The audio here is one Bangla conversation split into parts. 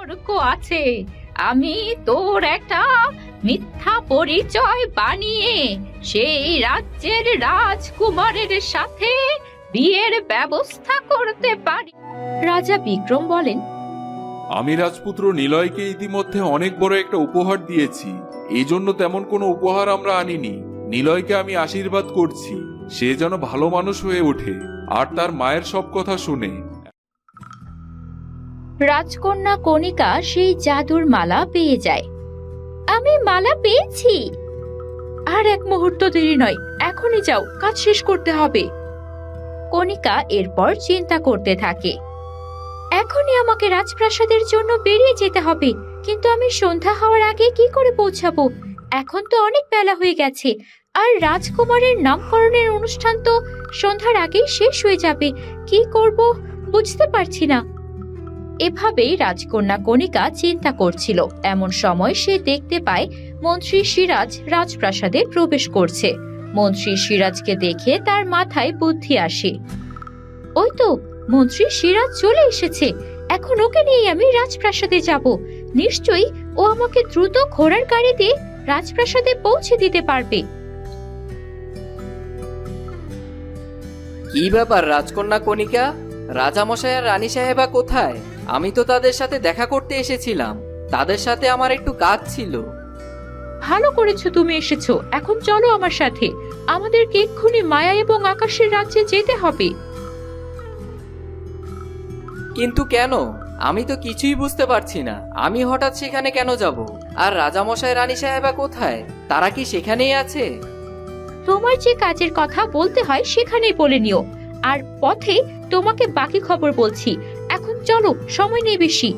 সম্পর্ক আছে। আমি তোর একটা মিথ্যা পরিচয় বানিয়ে সেই রাজ্যের রাজকুমারের সাথে বিয়ের ব্যবস্থা করতে পারি। রাজা বিক্রম বলেন, আমি রাজপুত্র নিলয়কে ইতিমধ্যে অনেক বড় একটা উপহার দিয়েছি। এই জন্য তেমন কোনো উপহার আমরা আনিনি। নিলয়কে আমি আশীর্বাদ করছি। সে যেন ভালো মানুষ হয়ে ওঠে। আর তার মায়ের সব কথা শুনে রাজকন্যা কণিকা সেই জাদুর মালা পেয়ে যায়। আমি মালা পেয়েছি। আর এক মুহূর্ত দেরি নয়, এখনই যাও, কাজ শেষ করতে হবে। কণিকা এরপর চিন্তা করতে থাকে। এখনই আমাকে রাজপ্রাসাদের জন্য বেরিয়ে যেতে হবে, কিন্তু আমি সন্ধ্যা হওয়ার আগে কি করে পৌঁছাবো? এখন তো অনেক বেলা হয়ে গেছে, আর রাজকুমারের নামকরণের অনুষ্ঠান তো সন্ধ্যার আগেই শেষ হয়ে যাবে। কি করব? বুঝতে পারছি না। এভাবেই রাজকন্যা কণিকা চিন্তা করছিল। এমন সময় সে দেখতে পায়, মন্ত্রী সিরাজ রাজপ্রাসাদে প্রবেশ করছে। মন্ত্রী সিরাজকে দেখে তার মাথায় বুদ্ধি আসে। ওই তো, মন্ত্রী সিরাজ চলে এসেছে। এখন ওকে নিয়ে আমি রাজপ্রাসাদে যাব। নিশ্চয়ই ও আমাকে দ্রুত ঘোড়ার গাড়িতে রাজপ্রাসাদে পৌঁছে দিতে পারবে। কি ব্যাপার রাজকন্যা কণিকা? রাজামশাই আর রানী সাহেবা কোথায়? আমি তো তাদের সাথে দেখা করতে এসেছিলাম। তাদের সাথে আমার একটু কাজ ছিল। ভালো করেছ তুমি এসেছ। এখন চলো আমার সাথে। আমাদেরকে এক্ষুনি মায়া এবং আকাশের রাজ্যে যেতে হবে। কিন্তু কেন? আমি তো কিছুই বুঝতে পারছি না। আমি হঠাৎ সেখানে কেন যাব? আর রাজামশাই রানী সাহেবা কোথায়? তারা কি সেখানেই আছে? তোমার যে কাজের কথা বলতে হয় সেখানেই বলে নিও। আর পথে তোমাকে বাকি খবর বলছি। এখন চলো, সময় নেই বেশি।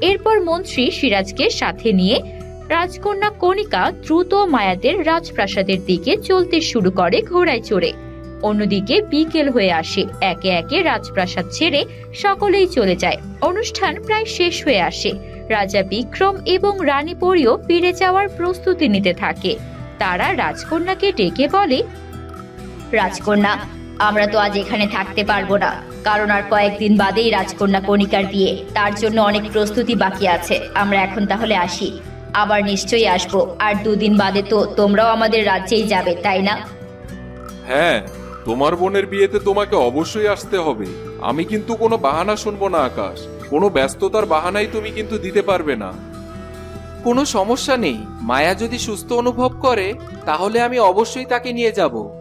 এরপর মন্ত্রী সিরাজকে সাথে নিয়ে রাজকন্যা কণিকা দ্রুত মায়াদের রাজপ্রাসাদের দিকে চলতে শুরু করে ঘোড়ায় চড়ে। অন্যদিকে বিকেল হয়ে আসে, একে একে রাজপ্রাসাদ ছেড়ে সকলেই চলে যায়। অনুষ্ঠান প্রায় শেষ হয়ে আসে। রাজা বিক্রম এবং রানী পরিও ফিরে যাওয়ার প্রস্তুতি নিতে থাকে। তারা রাজকন্যাকে ডেকে বলে, রাজকন্যা আমরা তো আজ এখানে থাকতে পারব না কারণ আর কয়েকদিন বাদেই রাজকন্যা কণিকার বিয়ে তার জন্য অনেক প্রস্তুতি বাকি আছে আমরা এখন তাহলে আসি। আবার নিশ্চয়ই আসব আর দুদিন বাদে তো তোমরাও আমাদের রাজ্যেই যাবে তাই না? হ্যাঁ তোমার বোনের বিয়েতে তোমাকে অবশ্যই আসতে হবে। আমি কিন্তু কোনো বাহানা শুনব না আকাশ। কোনো ব্যস্ততার বাহানাই তুমি কিন্তু দিতে পারবে না। কোনো সমস্যা নেই। মায়া যদি সুস্থ অনুভব করে তাহলে আমি অবশ্যই তাকে নিয়ে যাব।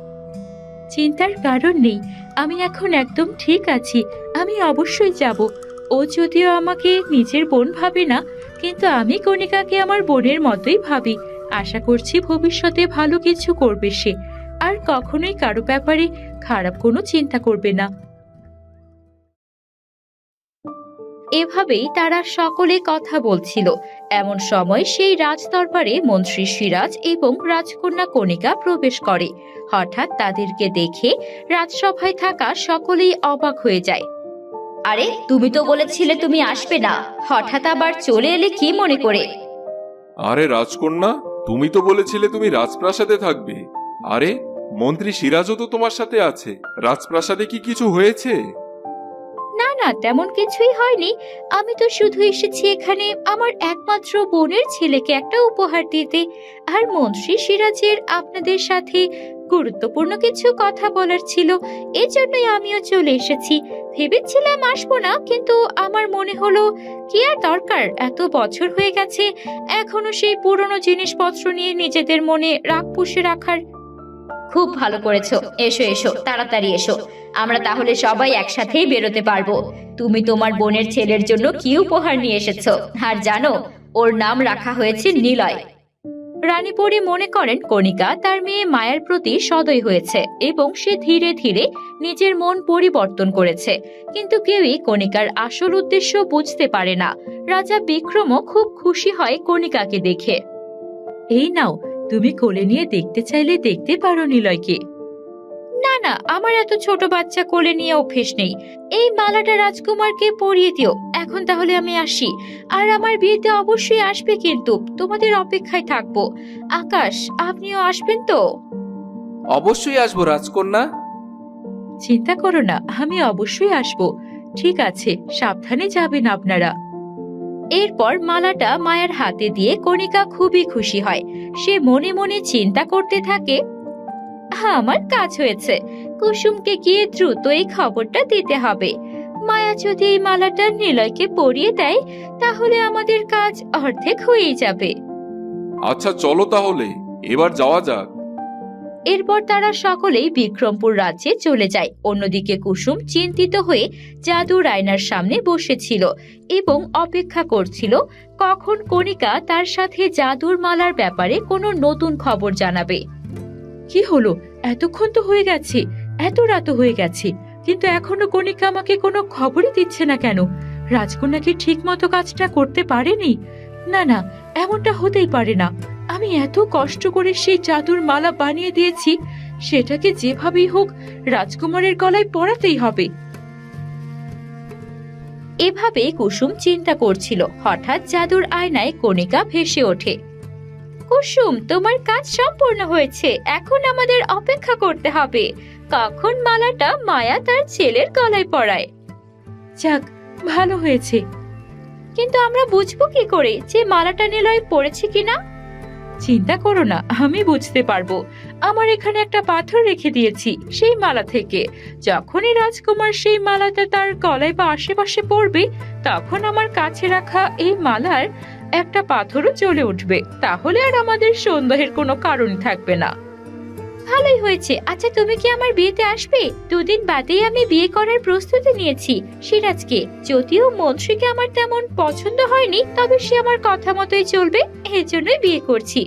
চিন্তার কারণ নেই। আমি এখন একদম ঠিক আছি। আমি অবশ্যই যাব। ও যদিও আমাকে নিজের বোন ভাবে না, কিন্তু আমি কণিকাকে আমার বোনের মতোই ভাবি। আশা করছি ভবিষ্যতে ভালো কিছু করবে সে। আর কখনোই কারও ব্যাপারে খারাপ কোনো চিন্তা করবে না। এভাবেই তারা সকলে কথা বলছিল। এমন সময় সেই রাজদরবারে মন্ত্রী সিরাজ এবং রাজকন্যা কণিকা প্রবেশ করে। হঠাৎ তাদেরকে দেখে রাজসভায় থাকা সকলেই অবাক হয়ে যায়। আরে তুমি তো বলেছিলে তুমি আসবে না। হঠাৎ আবার চলে এলে কি মনে করে? আরে রাজকন্যা তুমি তো বলেছিলে তুমি রাজপ্রাসাদে থাকবে। আরে মন্ত্রী সিরাজও তো তোমার সাথে আছে। রাজপ্রাসাদে কি কিছু হয়েছে? না, তেমন কিছুই হয়নি। আমি তো শুধু এসেছি এখানে আমার একমাত্র বোনের ছেলেকে একটা উপহার দিতে। আর মন্ত্রী সিরাজের আপনাদের সাথে গুরুত্বপূর্ণ কিছু কথা বলার ছিল, এজন্যই আমিও চলে এসেছি। ভেবেছিলাম আসব না, কিন্তু আমার মনে হলো, কি আর দরকার? এত বছর হয়ে গেছে, এখনও সেই পুরনো জিনিসপত্র নিয়ে নিজেদের মনে রাগ পুষে রাখার খুব ভালো করেছ। এসো এসো, তাড়াতাড়ি এসো। আমরা তাহলে সবাই একসাথেই বেরোতে পারব। তুমি তোমার বোনের ছেলের জন্য কি উপহার নিয়ে এসেছ? আর জানো, ওর নাম রাখা হয়েছে নিলয়। রানীপুরী মনে করেন কণিকা তার মেয়ে মায়ের প্রতি সদয় হয়েছে এবং সে ধীরে ধীরে নিজের মন পরিবর্তন করেছে। কিন্তু কেউই কণিকার আসল উদ্দেশ্য বুঝতে পারে না। রাজা বিক্রমও খুব খুশি হয় কণিকাকে দেখে। এই নাও তুমি কোলে নিয়ে দেখতে চাইলে দেখতে পারো নিলয়কে। না না আমার এত ছোট বাচ্চা কোলে নিয়ে অভ্যেস নেই। এই মালাটা রাজকুমারকে পরিয়ে দিও। এখন তাহলে আমি আসি। আর আমার বিয়েতে অবশ্যই আসবে কিন্তু তোমাদের অপেক্ষায় থাকব। আকাশ আপনিও আসবেন তো? অবশ্যই আসব রাজকন্যা। চিন্তা করো না আমি অবশ্যই আসব। ঠিক আছে সাবধানে যাবেন আপনারা। এরপর মালাটা মায়ের হাতে দিয়ে কণিকা খুবই খুশি হয়। সে মনে মনে চিন্তা করতে থাকে আমার কাজ হয়েছে। কুসুমকে গিয়ে দ্রুত এই খবরটা দিতে হবে। মায়া যদি এই মালাটা নিলয়কে পরিয়ে দেয়, তাহলে আমাদের কাজ অর্ধেক হয়েই যাবে। আচ্ছা চলো তাহলে। এবার যাওয়া যাক। এরপর তারা সকলেই বিক্রমপুর রাজ্যে চলে যায়। অন্যদিকে কুসুম চিন্তিত হয়ে জাদু রায়নার সামনে বসেছিল এবং অপেক্ষা করছিল, কখন কণিকা তার সাথে জাদুর মালার ব্যাপারে কোনো নতুন খবর জানাবে। কি হলো? এতক্ষণ তো হয়ে গেছে, এত রাত হয়ে গেছে, কিন্তু এখনও কণিকা আমাকে কোনো খবরই দিচ্ছে না কেন? রাজকন্যা কি ঠিক মতো কাজটা করতে পারেনি? না না, এমনটা হতেই পারে না। আমি এত কষ্ট করে সেই জাদুর মালা বানিয়ে দিয়েছি সেটাকে যেভাবেই হোক রাজকুমারের গলায় পরাতেই হবে। এভাবে কুসুম চিন্তা করছিল হঠাৎ জাদুর আয়নায় কণিকা ভেসে ওঠে। কুসুম তোমার কাজ সম্পূর্ণ হয়েছে এখন আমাদের অপেক্ষা করতে হবে। কখন মালাটা মায়া তার ছেলের গলায় পরায়? যাক ভালো হয়েছে। কিন্তু আমরা বুঝব কি করে যে মালাটা নিলয় পড়েছে কিনা? চিন্তা করো না, আমি বুঝতে পারব। আমার এখানে একটা পাথর রেখে দিয়েছি, সেই মালা থেকে। যখনই রাজকুমার সেই মালাটা তার গলায় বা আশেপাশে পড়বে, তখন আমার কাছে রাখা এই মালার একটা পাথরও চলে উঠবে। তাহলে আর আমাদের সন্দেহের কোনো কারণ থাকবে না। ভালোই হয়েছে। আচ্ছা তুমি কি আমার বিয়েতে আসবে? দুদিন বাদেই আমি বিয়ে করার প্রস্তুতি নিয়েছি, সিরাজকে। যদিও মন্ত্রীকে আমার তেমন পছন্দ হয়নি, তবে সে আমার কথা মতোই চলবে এর জন্যই বিয়ে করছি।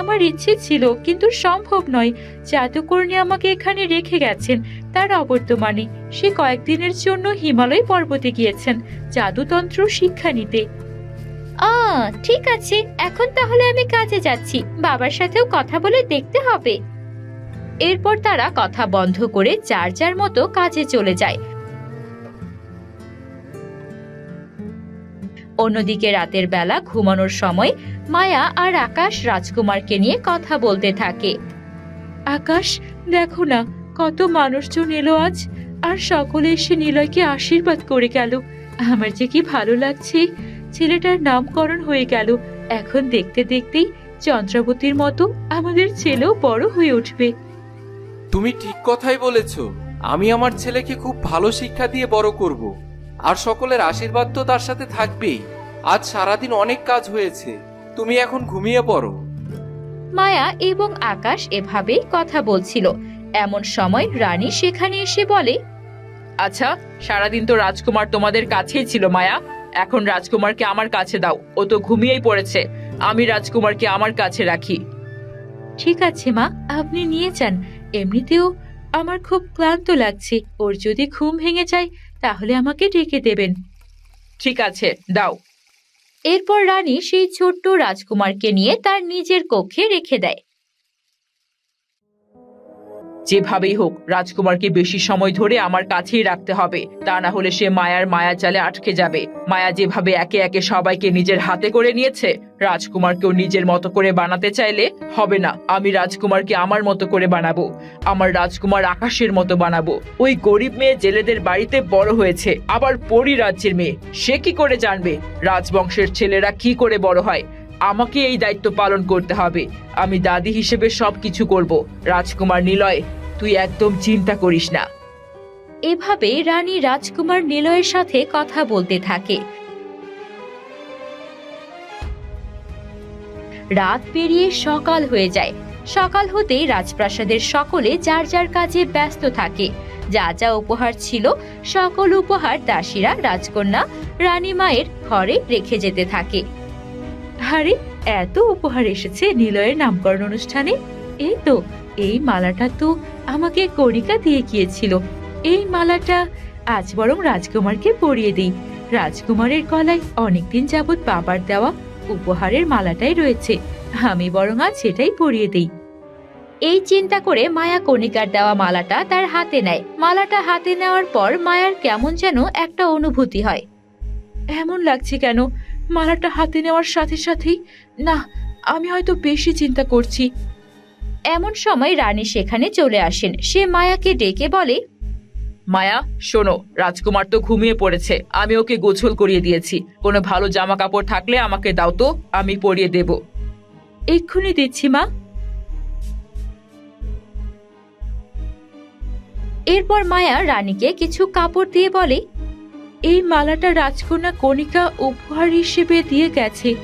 আমার ইচ্ছে ছিল, কিন্তু সম্ভব নয়। জাদুকর্ণী আমাকে এখানে রেখে গেছেন, তার অবর্তমানে। সে কয়েকদিনের জন্য হিমালয় পর্বতে গিয়েছেন, জাদুতন্ত্র শিক্ষা নিতে। ঠিক আছে। এখন তাহলে আমি কাজে যাচ্ছি। বাবার সাথেও কথা বলে দেখতে হবে। এরপর তারা কথা বন্ধ করে যার যার মতো কাজে চলে যায়। অন্যদিকে রাতের বেলা ঘুমানোর সময় মায়া আর আকাশ রাজকুমারকে নিয়ে কথা বলতে থাকে। আকাশ, দেখো না, কত মানুষজন এলো আজ, আর সকলে এসে নিলয়কে আশীর্বাদ করে গেল। আমার যে কি ভালো লাগছে। ছেলেটার নামকরণ হয়ে গেল। এখন দেখতে দেখতেই চন্দ্রাবতীর মতো আমাদের ছেলেও বড় হয়ে উঠবে। তুমি ঠিক কথাই বলেছ। আমি আমার ছেলেকে খুব ভালো শিক্ষা দিয়ে বড় করব। আর সকলের আশীর্বাদ তো তার সাথে থাকবেই। আজ সারাদিন অনেক কাজ হয়েছে। তুমি এখন ঘুমিয়ে পড়ো। মায়া এবং আকাশ এভাবেই কথা বলছিল। এমন সময় রানী সেখানে এসে বলে আচ্ছা সারাদিন তো রাজকুমার তোমাদের কাছেই ছিল মায়া। এখন রাজকুমারকে আমার কাছে দাও। ও তো ঘুমিয়েই পড়েছে। আমি রাজকুমারকে আমার কাছে রাখি। ঠিক আছে মা। আপনি নিয়ে যান। এমনিতেও আমার খুব ক্লান্ত লাগছে। ওর যদি ঘুম ভেঙে যায় তাহলে আমাকে ডেকে দেবেন। ঠিক আছে দাও। এরপর রানী সেই ছোট্ট রাজকুমারকে নিয়ে তার নিজের কক্ষে রেখে দেয়। যেভাবেই হোক, রাজকুমারকে বেশি সময় ধরে আমার কাছেই রাখতে হবে। তা না হলে সে মায়ার মায়া জালে আটকে যাবে। মায়া যেভাবে একে একে সবাইকে নিজের হাতে করে নিয়েছে, রাজকুমারকেও নিজের মতো করে বানাতে চাইলে হবে না। আমি রাজকুমারকে আমার মতো করে বানাবো। আমার রাজকুমার আকাশের মতো বানাবো। ওই গরিব মেয়ে জেলেদের বাড়িতে বড় হয়েছে, আবার পরি রাজ্যের মেয়ে। সে কি করে জানবে? রাজবংশের ছেলেরা কি করে বড় হয়? আমাকে এই দায়িত্ব পালন করতে হবে। আমি দাদি হিসেবে সবকিছু করব। রাজকুমার নিলয় তুই একদম চিন্তা করিস না। এভাবে রানী রাজকুমার নিলয়ের সাথে কথা বলতে থাকে। রাত পেরিয়ে সকাল হয়ে যায়। সকাল হতেই রাজপ্রাসাদের সকলে যার যার কাজে ব্যস্ত থাকে। যা যা উপহার ছিল, সকল উপহার দাসীরা, রাজকন্যা, রানী মায়ের ঘরে রেখে যেতে থাকে। আরে, এত উপহার এসেছে নিলয়ের নামকরণ অনুষ্ঠানে? এই তো এই মালাটা তো আমাকে কণিকা দিয়ে গিয়েছিল। এই মালাটা আজ বরং রাজকুমারকে পরিয়ে দিই। রাজকুমারের গলায় অনেকদিন যাবৎ বাবার দেওয়া উপহারের মালাটাই রয়েছে। আমি বরং আজ সেটাই পরিয়ে দিই। এই চিন্তা করে মায়া কণিকার দেওয়া মালাটা তার হাতে নেয়। মালাটা হাতে নেওয়ার পর মায়ার কেমন যেন একটা অনুভূতি হয়। এমন লাগছে কেন? মালাটা হাতে নেওয়ার সাথে সাথেই, না, আমি হয়তো বেশি চিন্তা করছি। এমন সময় রানী সেখানে চলে আসেন। সে মায়াকে ডেকে বলে মায়া শোনো রাজকুমার তো ঘুমিয়ে পড়েছে। আমি ওকে গোছল করিয়ে দিয়েছি। কোনো ভালো জামা কাপড় থাকলে আমাকে দাও তো আমি পরিয়ে দেব। এক্ষুনি দিচ্ছি মা। এরপর মায়া রানীকে কিছু কাপড় দিয়ে বলে এই মালাটা রাজকন্যা কণিকা উপহার হিসেবে দিয়ে গেছে।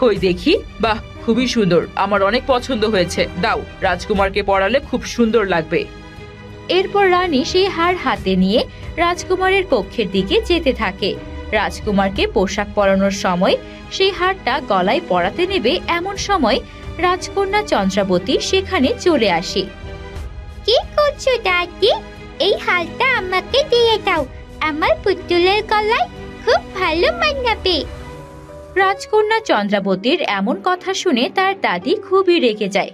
কই দেখি? বাহ খুবই সুন্দর। আমার অনেক পছন্দ হয়েছে। দাও রাজকুমারকে পড়ালে খুব সুন্দর লাগবে। এরপর রানী সেই হার হাতে নিয়ে রাজকুমারের কক্ষের দিকে যেতে থাকে। রাজকুমারকে পোশাক পরানোর সময় সেই হারটা গলায় পরাতে নেবে এমন সময় রাজকন্যা চন্দ্রাবতী সেখানে চলে আসে। কি করছ দাদি? এই হালটা আমাকে দিয়ে দাও। আমার পুতুলের গলায় খুব ভালো মানাবে। রাজকন্যা চন্দ্রাবতীর এমন কথা শুনে তার দাদি খুবই রেগে যায়।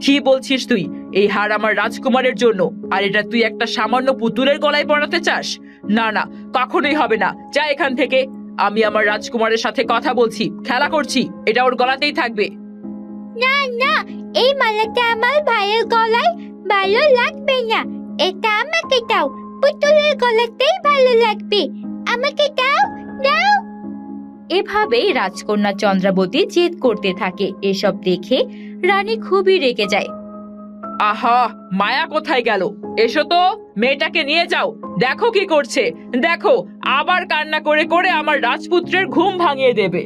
কি বলছিস তুই? এই হার আমার রাজকুমারের জন্য। আর এটা তুই একটা সামান্য পুতুলের গলায় পরাতে চাস? না না কখনোই হবে না। যা এখান থেকে। আমি আমার রাজকুমারের সাথে কথা বলছি খেলা করছি এটা ওর গলাতেই থাকবে। না না এই মালাটা আমার ভাইয়ের গলায় ভালো লাগবে না। এটা আমাকে দাও পুতুলের গলাতেই ভালো লাগবে। আমাকে দাও। দাও এভাবেই রাজকন্যা চন্দ্রাবতী জেদ করতে থাকে। এসব দেখে রানী খুবই রেগে যায়। আহা মায়া কোথায় গেল? এসো তো মেয়েটাকে নিয়ে যাও। দেখো কি করছে। দেখো আবার কান্না করে করে আমার রাজপুত্রের ঘুম ভাঙিয়ে দেবে।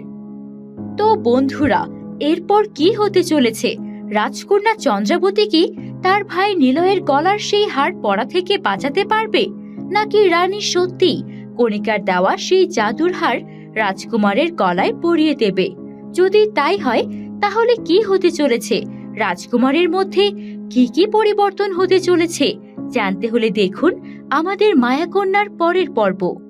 তো বন্ধুরা এরপর কি হতে চলেছে? রাজকন্যা চন্দ্রাবতী কি তার ভাই নিলয়ের গলার সেই হার পড়া থেকে বাঁচাতে পারবে? নাকি রানী সত্যি কণিকার দেওয়া সেই জাদুর হার রাজকুমারের গলায় পরিয়ে দেবে। যদি তাই হয়, তাহলে কি হতে চলেছে? রাজকুমারের মধ্যে কি কি পরিবর্তন হতে চলেছে? জানতে হলে দেখুন আমাদের মায়াকন্যার পরের পর্ব।